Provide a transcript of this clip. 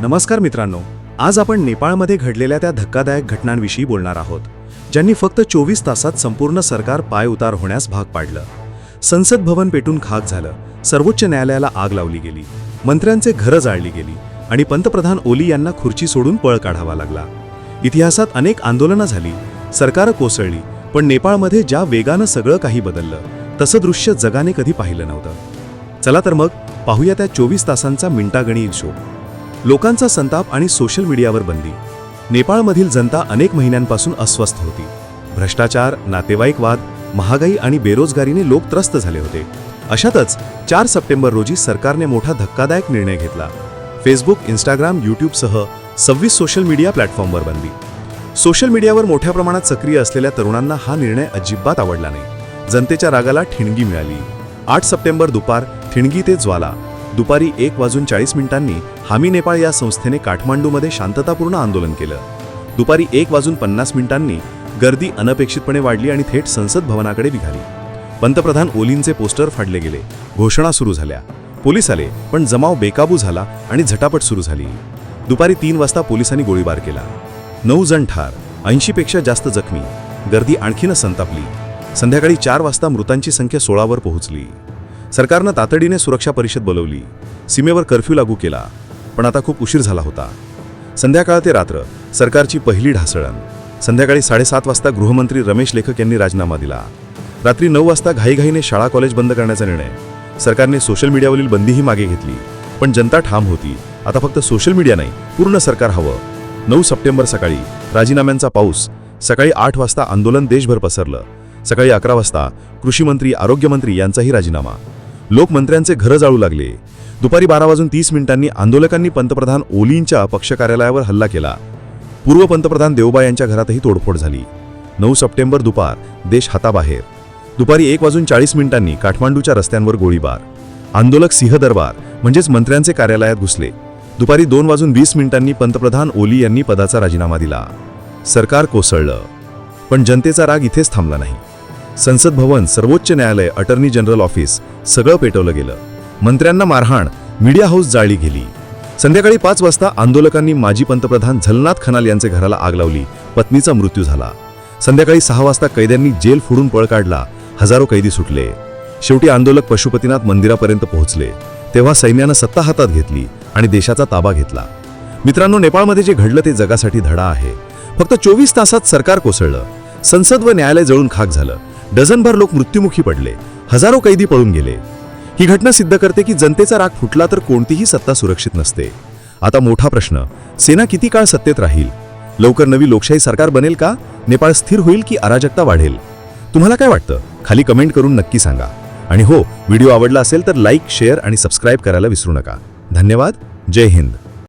नमस्कार मित्रांनो आज आपण नेपाळमध्ये घडलेल्या त्या धक्कादायक घटनांविषयी बोलणार आहोत ज्यांनी फक्त चोवीस तासात संपूर्ण सरकार पाय उतार होण्यास भाग पाडलं. संसद भवन पेटून खाक झालं सर्वोच्च न्यायालयाला आग लावली गेली मंत्र्यांचे घरं जाळली गेली आणि पंतप्रधान ओली यांना खुर्ची सोडून पळ काढावा लागला. इतिहासात अनेक आंदोलनं झाली सरकारं कोसळली पण नेपाळमध्ये ज्या वेगानं सगळं काही बदललं तसं दृश्य जगाने कधी पाहिलं नव्हतं. चला तर मग पाहूया त्या चोवीस तासांचा मिंटागणी शो लोकांचा संताप आणि सोशल मीडियावर बंदी. नेपाळमधील जनता अनेक महिन्यांपासून अस्वस्थ होती. भ्रष्टाचार नातेवाईक वाद महागाई आणि बेरोजगारीने लोक त्रस्त झाले होते. अशातच चार सप्टेंबर रोजी सरकारने मोठा धक्कादायक निर्णय घेतला. फेसबुक इंस्टाग्राम यूट्यूबसह सव्वीस सोशल मीडिया प्लॅटफॉर्मवर बंदी. सोशल मीडियावर मोठ्या प्रमाणात सक्रिय असलेल्या तरुणांना हा निर्णय अजिबात आवडला नाही. जनतेच्या रागाला ठिणगी मिळाली. आठ सप्टेंबर दुपार ठिणगी ते ज्वाला. दुपारी एक वाजून चाळीस मिनिटांनी हामी नेपाळ या संस्थेने काठमांडूमध्ये शांततापूर्ण आंदोलन केलं. दुपारी एक वाजून पन्नास मिनिटांनी गर्दी अनपेक्षितपणे वाढली आणि थेट संसद भवनाकडे निघाली. पंतप्रधान ओलींचे पोस्टर फाडले गेले. घोषणा सुरू झाल्या. पोलीस आले पण जमाव बेकाबू झाला आणि झटापट सुरू झाली. दुपारी तीन वाजता पोलिसांनी गोळीबार केला. नऊ जण ठार ऐंशीपेक्षा जास्त जखमी. गर्दी आणखीनच संतापली. संध्याकाळी चार वाजता मृतांची संख्या सोळावर पोहोचली. सरकारनं तातडीने सुरक्षा परिषद बोलवली. सीमेवर कर्फ्यू लागू केला. पण आता खूप उशीर झाला होता. संध्याकाळ ते रात्र सरकारची पहिली ढासळण. संध्याकाळी साडेसात वाजता गृहमंत्री रमेश लेखक यांनी राजीनामा दिला. रात्री नऊ वाजता घाईघाईने शाळा कॉलेज बंद करण्याचा निर्णय. सरकारने सोशल मीडियावरील बंदीही मागे घेतली. पण जनता ठाम होती. आता फक्त सोशल मीडिया नाही पूर्ण सरकार हवं. नऊ सप्टेंबर सकाळी राजीनाम्यांचा पाऊस. सकाळी आठ वाजता आंदोलन देशभर पसरलं. सकाळी अकरा वाजता कृषीमंत्री आरोग्यमंत्री यांचाही राजीनामा. लोकमंत्र्यांचे घरं जाळू लागले. दुपारी बारा वाजून तीस मिनिटांनी आंदोलकांनी पंतप्रधान ओलींच्या पक्ष कार्यालयावर हल्ला केला. पूर्व पंतप्रधान देवबा यांच्या घरातही तोडफोड झाली. नऊ सप्टेंबर दुपार देश हाताबाहेर. दुपारी एक वाजून चाळीस मिनिटांनी काठमांडूच्या रस्त्यांवर गोळीबार. आंदोलक सिंह दरबार म्हणजेच मंत्र्यांचे कार्यालयात घुसले. दुपारी दोन वाजून वीस मिनिटांनी पंतप्रधान ओली यांनी पदाचा राजीनामा दिला. सरकार कोसळलं. पण जनतेचा राग इथेच थांबला नाही. संसद भवन सर्वोच्च न्यायालय अटर्नी जनरल ऑफिस सगळं पेटवलं गेलं. मंत्र्यांना मारहाण मीडिया हाऊस जाळली गेली. संध्याकाळी पाच वाजता आंदोलकांनी माजी पंतप्रधान झलनाथ खनाल यांचे घराला आग लावली पत्नीचा मृत्यू झाला. संध्याकाळी सहा वाजता कैद्यांनी जेल फोडून पळ काढला हजारो कैदी सुटले. शेवटी आंदोलक पशुपतीनाथ मंदिरापर्यंत पोहोचले. तेव्हा सैन्यानं सत्ता हातात घेतली आणि देशाचा ताबा घेतला. मित्रांनो नेपाळमध्ये जे घडलं ते जगासाठी धडा आहे. फक्त चोवीस तासात सरकार कोसळलं. संसद व न्यायालय जळून खाक झालं. डझनभर लोक मृत्युमुखी पडले. हजारो कैदी पळून गेले. ही घटना सिद्ध करते की जनतेचा राग फुटला तर कोणतीही सत्ता सुरक्षित नसते. आता मोठा प्रश्न सेना किती काळ सत्तेत राहील? लवकर नवी लोकशाही सरकार बनेल का? नेपाळ स्थिर होईल की अराजकता वाढेल? तुम्हाला काय वाटतं? खाली कमेंट करून नक्की सांगा. आणि हो व्हिडिओ आवडला असेल तर लाईक शेअर आणि सबस्क्राईब करायला विसरू नका. धन्यवाद. जय हिंद.